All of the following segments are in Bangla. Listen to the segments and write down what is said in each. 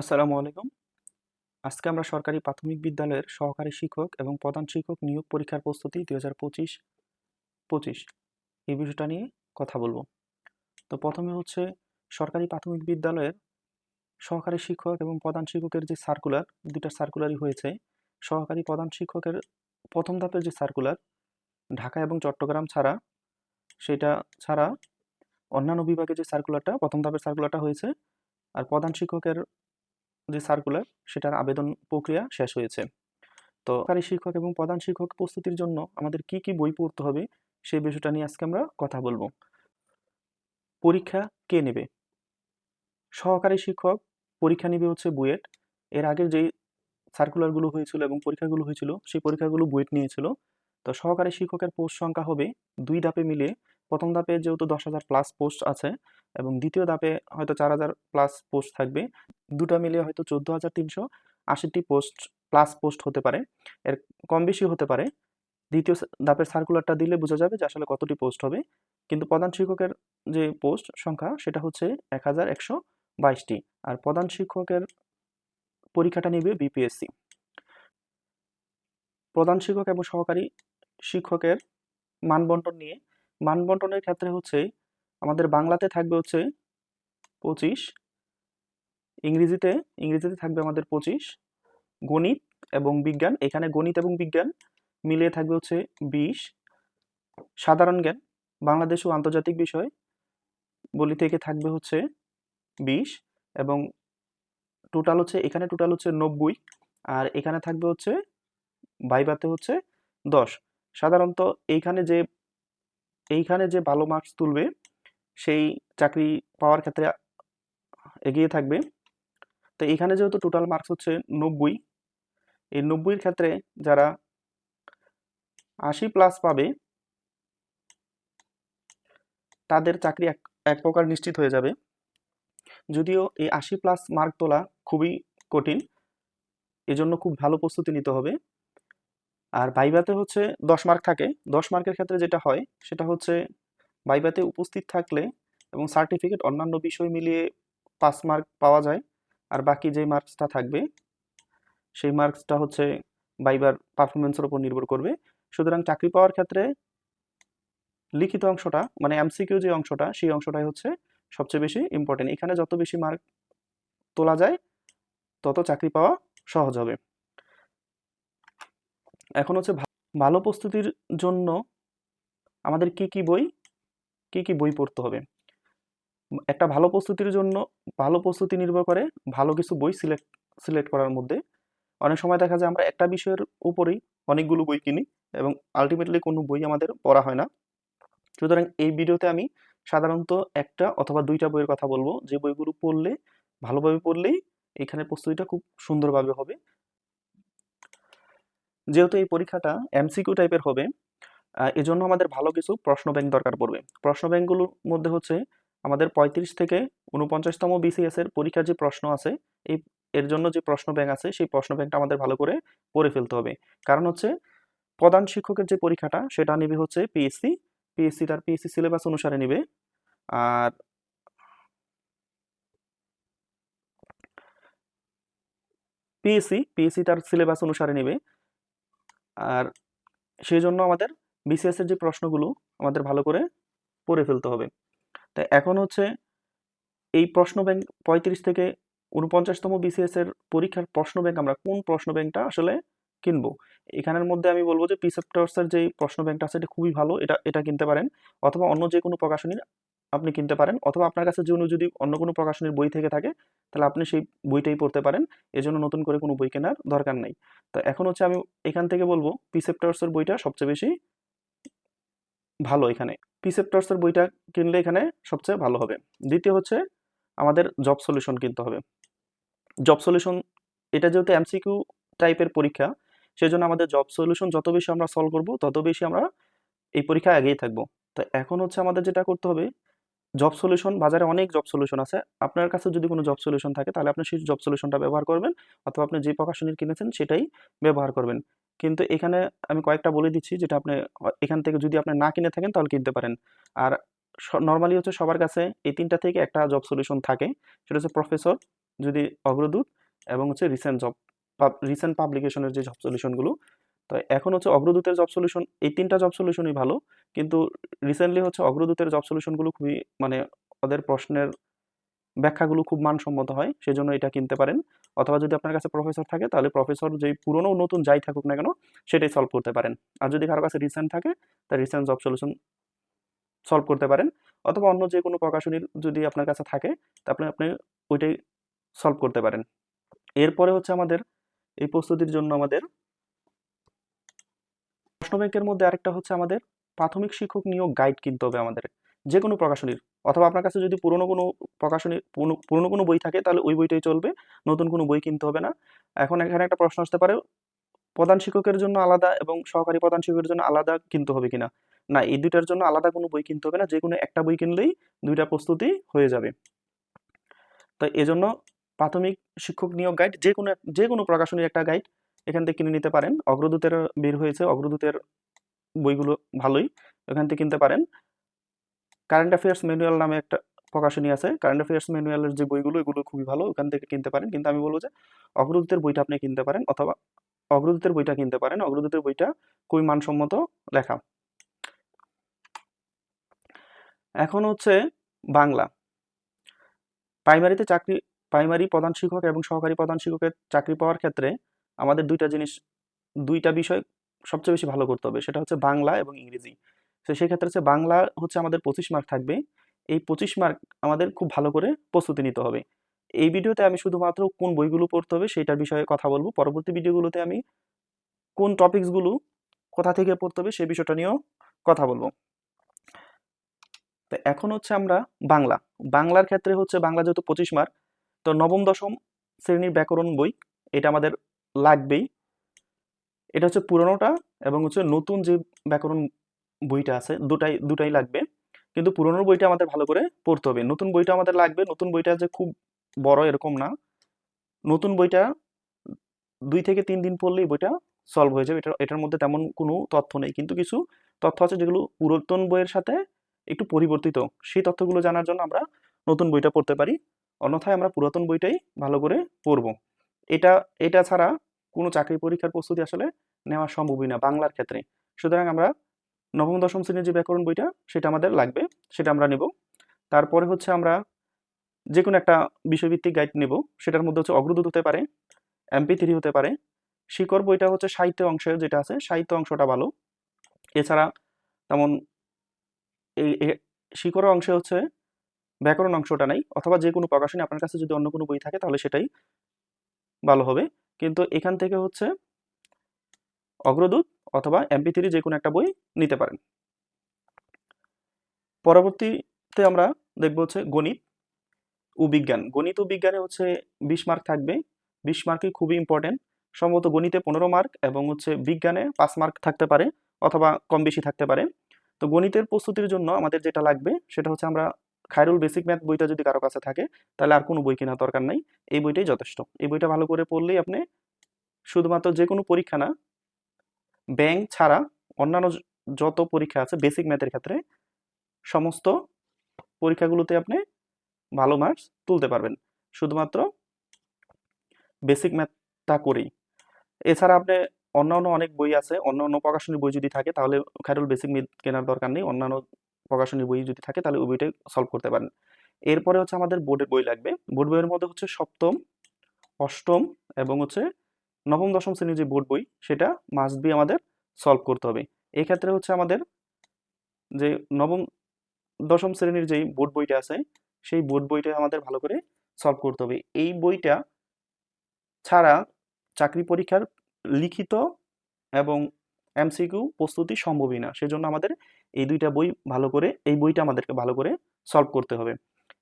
আসসালামু আলাইকুম। আজকে আমরা সরকারি প্রাথমিক বিদ্যালয়ের সহকারী শিক্ষক এবং প্রধান শিক্ষক নিয়োগ পরীক্ষার প্রস্তুতি দুই হাজার পঁচিশ পঁচিশ এই বিষয়টা নিয়ে কথা বলব। তো প্রথমে হচ্ছে সরকারি প্রাথমিক বিদ্যালয়ের সহকারী শিক্ষক এবং প্রধান শিক্ষকের যে সার্কুলার দুটা সার্কুলারই হয়েছে। সহকারী প্রধান শিক্ষকের প্রথম ধাপের যে সার্কুলার ঢাকা এবং চট্টগ্রাম ছাড়া, সেটা ছাড়া অন্যান্য বিভাগে যে সার্কুলারটা প্রথম ধাপের সার্কুলারটা হয়েছে। আর প্রধান শিক্ষকের যে সার্কুলার সেটার আবেদন প্রক্রিয়া শেষ হয়েছে। তো সরকারি শিক্ষক এবং প্রধান শিক্ষক প্রস্তুতির জন্য আমাদের কি কি বই পড়তে হবে সেই বিষয়টা নিয়ে আজকে আমরা কথা বলব। পরীক্ষা কে নেবে? সহকারী শিক্ষক পরীক্ষা নেবে হচ্ছে বুয়েট। এর আগের যেই সার্কুলারগুলো হয়েছিল এবং পরীক্ষাগুলো হয়েছিল, সেই পরীক্ষাগুলো বুয়েট নিয়েছিল। তো সহকারী শিক্ষকের পোস্ট সংখ্যা হবে দুই ধাপে মিলে প্রথম ধাপে যেহেতু দশ হাজার প্লাস পোস্ট আছে এবং দ্বিতীয় ধাপে হয়তো চার হাজার প্লাস পোস্ট থাকবে। দুটো মিলিয়ে হয়তো চোদ্দ হাজার তিনশো আশিটি পোস্ট প্লাস পোস্ট হতে পারে। এর কম বেশি হতে পারে। দ্বিতীয় ধাপের সার্কুলারটা দিলে বোঝা যাবে যে আসলে কতটি পোস্ট হবে। কিন্তু প্রধান শিক্ষকের যে পোস্ট সংখ্যা সেটা হচ্ছে এক হাজার একশো বাইশটি। আর প্রধান শিক্ষকের পরীক্ষাটা নেবে বিপিএসসি প্রধান শিক্ষক এবং সহকারী শিক্ষকের মানবন্টন নিয়ে মানবন্টনের ক্ষেত্রে হচ্ছে, আমাদের বাংলাতে থাকবে হচ্ছে পঁচিশ, ইংরেজিতে ইংরেজিতে থাকবে আমাদের পঁচিশ, গণিত এবং বিজ্ঞান, এখানে গণিত এবং বিজ্ঞান মিলিয়ে থাকবে হচ্ছে বিশ। সাধারণ জ্ঞান, বাংলাদেশ ও আন্তর্জাতিক বিষয় বলি থেকে থাকবে হচ্ছে বিশ এবং টোটাল হচ্ছে, এখানে টোটাল হচ্ছে নব্বই আর এখানে থাকবে হচ্ছে, বাইবাতে হচ্ছে দশ। সাধারণত এইখানে যে এইখানে যে ভালো মার্কস তুলবে, সেই চাকরি পাওয়ার ক্ষেত্রে এগিয়ে থাকবে। তো এখানে যেহেতু টোটাল মার্কস হচ্ছে নব্বই, এই নব্বইয়ের ক্ষেত্রে যারা আশি প্লাস পাবে, তাদের চাকরি এক এক প্রকার নিশ্চিত হয়ে যাবে। যদিও এই আশি প্লাস মার্ক তোলা খুবই কঠিন, এজন্য খুব ভালো প্রস্তুতি নিতে হবে। আর বাইবাতে হচ্ছে দশ মার্ক থাকে। দশ মার্কের ক্ষেত্রে যেটা হয়, সেটা হচ্ছে বাইবাতে উপস্থিত থাকলে এবং সার্টিফিকেট অন্যান্য বিষয় মিলিয়ে পাঁচ মার্ক পাওয়া যায়। আর বাকি যে মার্কসটা থাকবে, সেই মার্কসটা হচ্ছে বাইবার পারফরমেন্সের উপর নির্ভর করবে। সুতরাং চাকরি পাওয়ার ক্ষেত্রে লিখিত অংশটা মানে এমসিকিউ যে অংশটা, সেই অংশটাই হচ্ছে সবচেয়ে বেশি ইম্পর্টেন্ট এখানে যত বেশি মার্ক তোলা যায়, তত চাকরি পাওয়া সহজ হবে। এখন হচ্ছে ভালো প্রস্তুতির জন্য আমাদের কি কি বই, কি কি বই পড়তে হবে? একটা ভালো প্রস্তুতির জন্য, ভালো প্রস্তুতি নির্ভর করে ভালো কিছু বই সিলেক্ট সিলেক্ট করার মধ্যে। অনেক সময় দেখা যায় আমরা একটা বিষয়ের উপরেই অনেকগুলো বই কিনি এবং আলটিমেটলি কোনো বই আমাদের পড়া হয় না। সুতরাং এই ভিডিওতে আমি সাধারণত একটা অথবা দুইটা বইয়ের কথা বলব। যে বইগুলো পড়লে, ভালোভাবে পড়লেই এখানে প্রস্তুতিটা খুব সুন্দরভাবে হবে। যেহেতু এই পরীক্ষাটা এমসিকিউ টাইপের হবে এজন্য আমাদের ভালো কিছু প্রশ্ন ব্যাংক দরকার পড়বে। প্রশ্ন ব্যাংকগুলোর মধ্যে হচ্ছে আমাদের পঁয়ত্রিশ থেকে উনপঞ্চাশতম বিসিএস এর পরীক্ষার যে প্রশ্ন আছে, এই, এর জন্য যে প্রশ্ন ব্যাংক আছে, সেই প্রশ্ন ব্যাংকটা আমাদের ভালো করে পড়ে ফেলতে হবে। কারণ হচ্ছে প্রধান শিক্ষকের যে পরীক্ষাটা, সেটা নেবে হচ্ছে পিএসসি পিএসসি তার পিএসসি সিলেবাস অনুসারে নেবে। আর পিএসসি পিএসসি তার সিলেবাস অনুসারে নেবে। আর সেই জন্য আমাদের বিসিএস এর যে প্রশ্নগুলো আমাদের ভালো করে পড়ে ফেলতে হবে। তাই এখন হচ্ছে এই প্রশ্ন ব্যাংক পঁয়ত্রিশ থেকে উনপঞ্চাশতম বিসিএস এর পরীক্ষার প্রশ্ন ব্যাংক আমরা কোন প্রশ্ন ব্যাংকটা আসলে কিনবো? এখানের মধ্যে আমি বলব যে প্রিসেপ্টার্সের যে প্রশ্ন ব্যাংকটা আছে, এটা খুবই ভালো। এটা এটা কিনতে পারেন। অথবা অন্য যে কোনো প্রকাশনীর আপনি কিনতে পারেন অথবা আপনার কাছে যে যদি অন্য কোনো প্রকাশনীর বই থেকে থাকে, তাহলে আপনি সেই বইটাই পড়তে পারেন। এজন্য নতুন করে কোনো বই কেনার দরকার নেই। তো এখন হচ্ছে আমি এখান থেকে বলব প্রিসেপ্টার্সের বইটা সবচেয়ে বেশি ভালো এখানে। প্রিসেপ্টার্সের বইটা কিনলে এখানে সবচেয়ে ভালো হবে। দ্বিতীয় হচ্ছে আমাদের জব সলিউশন কিনতে হবে। জব সলিউশন এটা যেহেতু এমসিকিউ টাইপের পরীক্ষা, সেজন্য আমাদের জব সলিউশন যত বেশি আমরা সলভ করব, তত বেশি আমরা এই পরীক্ষা আগেই থাকব। তো এখন হচ্ছে আমাদের যেটা করতে হবে জব সলিউশন বাজারে অনেক জব সলিউশন আছে। আপনার কাছে যদি কোনো জব সলিউশন থাকে, তাহলে আপনি সেই জব সলিউশনটা ব্যবহার করবেন, অথবা আপনি যে প্রকাশনীর কিনেছেন সেটাই ব্যবহার করবেন। কিন্তু এখানে আমি কয়েকটা বলে দিচ্ছি, যেটা আপনি এখান থেকে যদি আপনি না কিনে থাকেন, তাহলে কিনতে পারেন। আর নর্মালি হচ্ছে সবার কাছে এই তিনটা থেকে একটা জব সলিউশন থাকে, সেটা হচ্ছে প্রফেসর যদি অগ্রদূত, এবং হচ্ছে রিসেন্ট জব রিসেন্ট পাবলিকেশনের যে জব সলিউশনগুলো তো এখন হচ্ছে অগ্রদূতের জব সলিউশন এই তিনটা জব সলিউশনই ভালো। কিন্তু রিসেন্টলি হচ্ছে অগ্রদূতের জব সলিউশনগুলো খুবই মানে ওদের প্রশ্নের ব্যাখ্যাগুলো খুব মানসম্মত হয়, সেজন্য এটা কিনতে পারেন। অথবা যদি আপনার কাছে প্রফেসর থাকে, তাহলে প্রফেসর যেই পুরনো নতুন যাই থাকুক না কেন, সেটাই সলভ করতে পারেন। আর যদি কারও কাছে রিসেন্ট থাকে তাহলে রিসেন্ট জব সলিউশন সলভ করতে পারেন। অথবা অন্য যে কোনো প্রকাশনীর যদি আপনার কাছে থাকে, তাহলে আপনি ওইটাই সলভ করতে পারেন। এরপরে হচ্ছে আমাদের এই প্রস্তুতির জন্য আমাদের প্রশ্ন ব্যাংকের মধ্যে আরেকটা হচ্ছে আমাদের প্রাথমিক শিক্ষক নিয়োগ গাইড কিনতে হবে আমাদের। যে কোনো প্রকাশনীর। অথবা আপনার কাছে যদি পুরনো কোনো প্রকাশনীর, পুরনো- কোনো বই থাকে, তাহলে ওই বইটাই চলবে। নতুন কোনো বই কিনতে হবে না। এখন এখানে একটা প্রশ্ন আসতে পারে, প্রধান শিক্ষকের জন্য আলাদা এবং সহকারী প্রধান শিক্ষকের জন্য আলাদা কিনতে হবে কিনা? না, এই দুইটার জন্য আলাদা কোনো বই কিনতে হবে না। যে কোনো একটা বই কিনলেই দুইটা প্রস্তুতি হয়ে যাবে। তো এজন্য প্রাথমিক শিক্ষক নিয়োগ গাইড যে কোনো যে কোনো প্রকাশনীর একটা গাইড এখান থেকে কিনে নিতে পারেন। অগ্রদূতের বের হয়েছে। অগ্রদূতের বইগুলো ভালোই। এখান থেকে কিনতে পারেন। কারেন্ট অ্যাফেয়ার্স ম্যানুয়াল নামে একটা প্রকাশনী আছে। কারেন্ট অ্যাফেয়ার্স ম্যানুয়ালের যে বইগুলো, এগুলো খুবই ভালো। ওখান থেকে কিনতে পারেন। কিন্তু আমি বলব যে, অগ্রদূতের বইটা আপনি কিনতে পারেন অথবা অগ্রদূতের বইটা কিনতে পারেন। অগ্রদূতের বইটা খুবই মানসম্মত লেখা। এখন হচ্ছে বাংলা। প্রাইমারিতে চাকরি প্রাইমারি প্রধান শিক্ষক এবং সহকারী প্রধান শিক্ষকের চাকরি পাওয়ার ক্ষেত্রে আমাদের দুইটা জিনিস, দুইটা বিষয় সবচেয়ে বেশি ভালো করতে হবে, সেটা হচ্ছে বাংলা এবং ইংরেজি। তো সেই ক্ষেত্রে হচ্ছে বাংলা হচ্ছে আমাদের পঁচিশ মার্ক থাকবে। এই পঁচিশ মার্ক আমাদের খুব ভালো করে প্রস্তুতি নিতে হবে। এই ভিডিওতে আমি শুধুমাত্র কোন বইগুলো পড়তে হবে সেটার বিষয়ে কথা বলব। পরবর্তী ভিডিওগুলোতে আমি কোন টপিকসগুলো কোথা থেকে পড়তে হবে সেই বিষয়টা নিয়েও কথা বলব। তো এখন হচ্ছে আমরা বাংলা। বাংলার ক্ষেত্রে হচ্ছে বাংলা যেহেতু পঁচিশ মার্ক তো নবম, দশম শ্রেণির ব্যাকরণ বই, এটা আমাদের লাগবেই। এটা হচ্ছে পুরনোটা এবং হচ্ছে নতুন যে ব্যাকরণ বইটা আছে, দুটাই দুটাই লাগবে। কিন্তু পুরনোর বইটা আমাদের ভালো করে পড়তে হবে। নতুন বইটা আমাদের লাগবে, নতুন বইটা যে খুব বড় এরকম না। নতুন বইটা দুই থেকে তিন দিন পড়লেই বইটা সলভ হয়ে যাবে। এটা এটার মধ্যে তেমন কোনো তথ্য নেই। কিন্তু কিছু তথ্য আছে যেগুলো পুরাতন বইয়ের সাথে একটু পরিবর্তিত। সেই তথ্যগুলো জানার জন্য আমরা নতুন বইটা পড়তে পারি। অন্যথায় আমরা পুরাতন বইটাই ভালো করে পড়ব। এটা এটা ছাড়া কোনো চাকরি পরীক্ষার প্রস্তুতি আসলে নেওয়া সম্ভবই না বাংলার ক্ষেত্রে। সুতরাং আমরা নবম, দশম শ্রেণির যে ব্যাকরণ বইটা, সেটা আমাদের লাগবে, সেটা আমরা নেব। তারপরে হচ্ছে আমরা যে কোনো একটা বিষয়ভিত্তিক গাইড নেব, সেটার মধ্যে হচ্ছে অগ্রদূত হতে পারে এমপি থ্রি হতে পারে, শিকড় বইটা হচ্ছে সাহিত্য অংশের যেটা আছে, সাহিত্য অংশটা ভালো। এছাড়া তেমন এই শিকড় অংশে হচ্ছে ব্যাকরণ অংশটা নাই, অথবা যে কোনো প্রকাশনী আপনার কাছে যদি অন্য কোনো বই থাকে, তাহলে সেটাই ভালো হবে। কিন্তু এখান থেকে হচ্ছে অগ্রদূত অথবা এমপি থ্রি যে কোনো একটা বই নিতে পারেন। পরবর্তীতে আমরা দেখব হচ্ছে গণিত ও বিজ্ঞান। গণিত ও বিজ্ঞানে হচ্ছে বিশ মার্ক থাকবে। বিশ মার্কই খুবই ইম্পর্টেন্ট সম্ভবত গণিতে পনেরো মার্ক এবং হচ্ছে বিজ্ঞানে পাঁচ মার্ক থাকতে পারে অথবা কম বেশি থাকতে পারে। তো গণিতের প্রস্তুতির জন্য আমাদের যেটা লাগবে সেটা হচ্ছে আমরা খায়রুল বেসিক ম্যাথ বইটা যদি কারও কাছে থাকে, তাহলে আর কোনো বই কেনার দরকার নাই। এই বইটাই যথেষ্ট। এই বইটা ভালো করে পড়লেই আপনি শুধুমাত্র যে কোনো পরীক্ষা না ব্যাংক ছাড়া অন্যান্য যত পরীক্ষা আছে বেসিক ম্যাথের ক্ষেত্রে, সমস্ত পরীক্ষাগুলোতে আপনি ভালো মার্কস তুলতে পারবেন। শুধুমাত্র বেসিক ম্যাথটা করেই। এছাড়া আপনি অন্যান্য অনেক বই আছে অন্য অন্য প্রকাশনীর বই যদি থাকে, তাহলে খায়রুল বেসিক ম্যাথ কেনার দরকার নেই। অন্যান্য প্রকাশনীর বই যদি থাকে তাহলে ওই বইটাই সলভ করতে পারেন। এরপরে হচ্ছে আমাদের বোর্ডের বই লাগবে। বোর্ড বইয়ের মধ্যে হচ্ছে সপ্তম, অষ্টম এবং হচ্ছে নবম, দশম শ্রেণির যে বোর্ড বই, সেটা মাস্ট বি আমাদের সলভ করতে হবে। এই ক্ষেত্রে হচ্ছে আমাদের যে নবম, দশম শ্রেণির যেই বোর্ড বইটা আছে, সেই বোর্ড বইটা আমাদের ভালো করে সলভ করতে হবে। এই বইটা ছাড়া চাকরি পরীক্ষার লিখিত এবং এমসিকিউ প্রস্তুতি সম্ভবই না। সেজন্য আমাদের এই দুইটা বই ভালো করে, এই বইটা আমাদেরকে ভালো করে সলভ করতে হবে।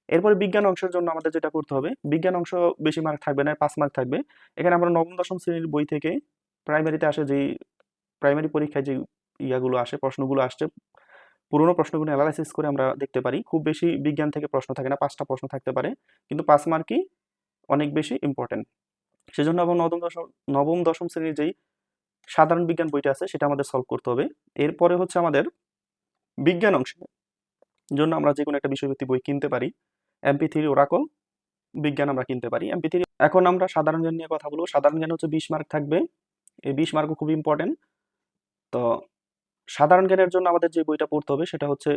এরপরে বিজ্ঞান অংশের জন্য আমাদের যেটা করতে হবে, বিজ্ঞান অংশ বেশি মার্ক থাকবে না, পাঁচ মার্ক থাকবে। এখানে আমরা নবম, দশম শ্রেণির বই থেকে প্রাইমারিতে আসে যেই প্রাইমারি পরীক্ষায় যে ইয়াগুলো আসে, প্রশ্নগুলো আসছে, পুরোনো প্রশ্নগুলো অ্যানালাইসিস করে আমরা দেখতে পারি। খুব বেশি বিজ্ঞান থেকে প্রশ্ন থাকে না, পাঁচটা প্রশ্ন থাকতে পারে, কিন্তু পাঁচ মার্কই অনেক বেশি ইম্পর্টেন্ট সেজন্য আমরা নবম, দশম নবম, দশম শ্রেণির যেই সাধারণ বিজ্ঞান বইটা আছে, সেটা আমাদের সলভ করতে হবে। এরপরে হচ্ছে আমাদের বিজ্ঞান অংশে। জন্য আমরা যে কোনো একটা বিষয়ভিত্তিক বই কিনতে পারি। এমপি থ্রি ওরাকল বিজ্ঞান আমরা কিনতে পারি। এমপি থ্রি এখন আমরা সাধারণ জ্ঞান নিয়ে কথা বলব। সাধারণ জ্ঞান হচ্ছে বিশ মার্ক থাকবে। এই বিশ মার্কও খুব ইম্পর্টেন্ট তো সাধারণ জ্ঞানের জন্য আমাদের যে বইটা পড়তে হবে সেটা হচ্ছে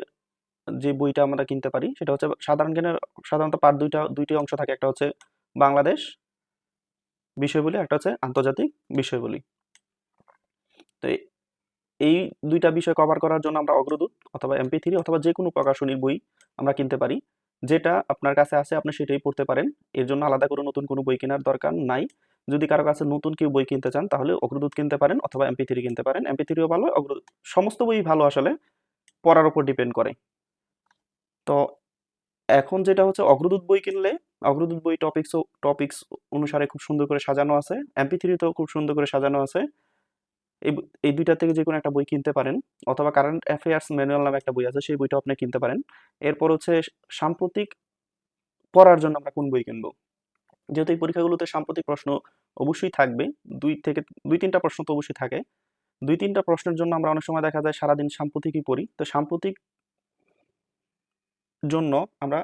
যে বইটা আমরা কিনতে পারি সেটা হচ্ছে সাধারণ জ্ঞানের সাধারণত পার্ট দুইটা, দুইটি অংশ থাকে। একটা হচ্ছে বাংলাদেশ বিষয়বলি, একটা হচ্ছে আন্তর্জাতিক বিষয়বলি। তো এই- দুইটা বিষয় কভার করার জন্য আমরা অগ্রদূত অথবা এমপি থ্রি অথবা যে কোনো প্রকাশনীর বই আমরা কিনতে পারি। যেটা আপনার কাছে আছে, আপনি সেটাই পড়তে পারেন। এর জন্য আলাদা করে নতুন কোনো বই কেনার দরকার নাই। যদি কারও কাছে নতুন কেউ বই কিনতে চান, তাহলে অগ্রদূত কিনতে পারেন অথবা এমপি থ্রি কিনতে পারেন। এমপি থ্রিও ভালো, অগ্রদূত সমস্ত বই ভালো আসলে পড়ার উপর ডিপেন্ড করে। তো এখন যেটা হচ্ছে, অগ্রদূত বই কিনলে, অগ্রদূত বই টপিক্স টপিক্স অনুসারে খুব সুন্দর করে সাজানো আছে। এমপি থ্রিতেও খুব সুন্দর করে সাজানো আছে। এই এই দুইটা থেকে যে কোনো একটা বই কিনতে পারেন, অথবা কারেন্ট অ্যাফেয়ার্স ম্যানুয়াল নামে একটা বই আছে, সেই বইটাও আপনি কিনতে পারেন। এরপর হচ্ছে সাম্প্রতিক পড়ার জন্য আমরা কোন বই কিনবো? যেহেতু এই পরীক্ষাগুলোতে সাম্প্রতিক প্রশ্ন অবশ্যই থাকবে, দুই থেকে, দুই তিনটা প্রশ্ন তো অবশ্যই থাকে। দুই তিনটা প্রশ্নের জন্য আমরা অনেক সময় দেখা যায় সারাদিন সাম্প্রতিকই পড়ি। তো সাম্প্রতিক জন্য আমরা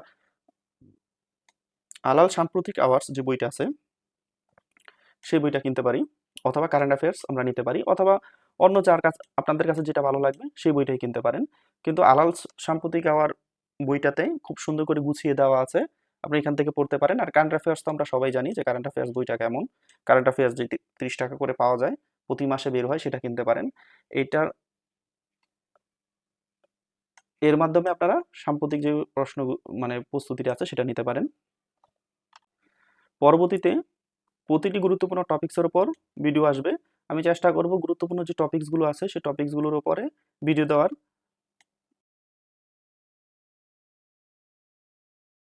আলাল সাম্প্রতিক আওয়ার্স যে বইটা আছে, সেই বইটা কিনতে পারি। অথবা কারেন্ট অ্যাফেয়ার্স আমরা নিতে পারি, অথবা অন্য যার কাছে, আপনাদের কাছে যেটা ভালো লাগবে সেই বইটাই কিনতে পারেন। কিন্তু আলাল সাম্প্রতিক আওয়ার বইটাতে খুব সুন্দর করে গুছিয়ে দেওয়া আছে, আপনি এখান থেকে পড়তে পারেন। আর কারেন্ট অ্যাফেয়ার্স তো আমরা সবাই জানি যে কারেন্ট অ্যাফেয়ার্স বইটা কেমন। কারেন্ট অ্যাফেয়ার্স যে তিরিশ টাকা করে পাওয়া যায়, প্রতি মাসে বের হয় সেটা কিনতে পারেন। এইটার এর মাধ্যমে আপনারা সাম্প্রতিক যে প্রশ্ন মানে প্রস্তুতিটা আছে সেটা নিতে পারেন। পরবর্তীতে প্রতিটি গুরুত্বপূর্ণ টপিক্সের উপর ভিডিও আসবে। আমি চেষ্টা করব গুরুত্বপূর্ণ যে টপিক্সগুলো আছে সেই টপিক্সগুলোর ওপরে ভিডিও দেওয়ার।